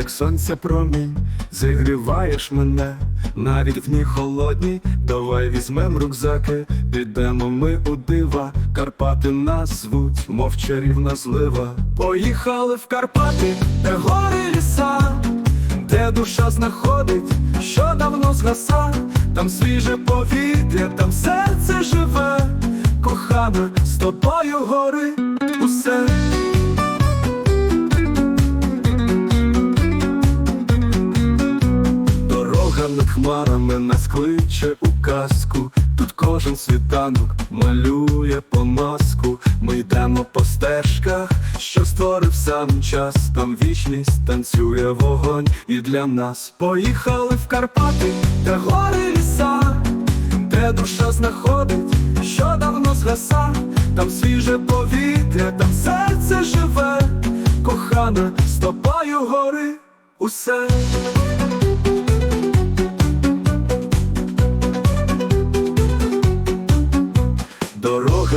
як сонця промінь, зігріваєш мене, навіть в дні холодні, давай візьмем рюкзаки, підемо ми у дива, Карпати нас звуть, мов чарівна злива. Поїхали в Карпати, де гори ліса, де душа знаходить, що давно згаса, там свіже повітря, там серце живе, кохана, з тобою гори усе. Над хмарами нас кличе у казку. Тут кожен світанок малює помазку. Ми йдемо по стежках, що створив сам час. Там вічність танцює вогонь і для нас. Поїхали в Карпати, де гори ліса, де душа знаходить, що давно згаса, там свіже повітря, там серце живе, кохана, з гори усе.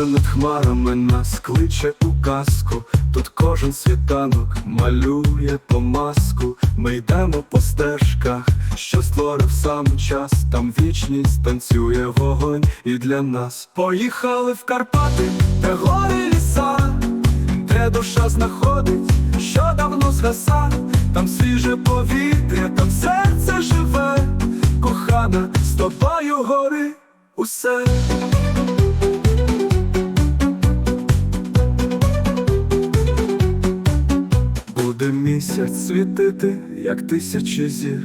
Над хмарами нас кличе у казку. Тут кожен світанок малює помазку. Ми йдемо по стежках, що створив сам час. Там вічність танцює вогонь і для нас. Поїхали в Карпати, де гори ліса, де душа знаходить, що давно згаса, там свіже повітря, там серце живе, кохана, з тобою гори усе. Місяць світити, як тисячі зір.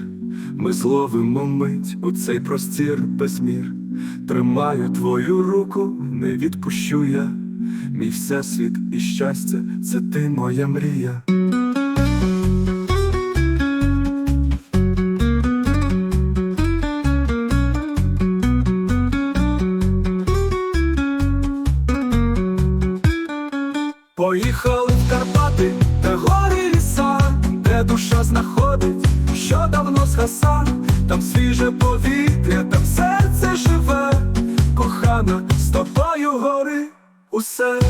Ми зловимо мить у цей простір без мір. Тримаю твою руку, не відпущу я. Мій всесвіт і щастя, це ти моя мрія. Поїхали в Карпати, де гори душа знаходить, що давно згаса, там свіже повітря, там серце живе, кохана, з тобою гори усе.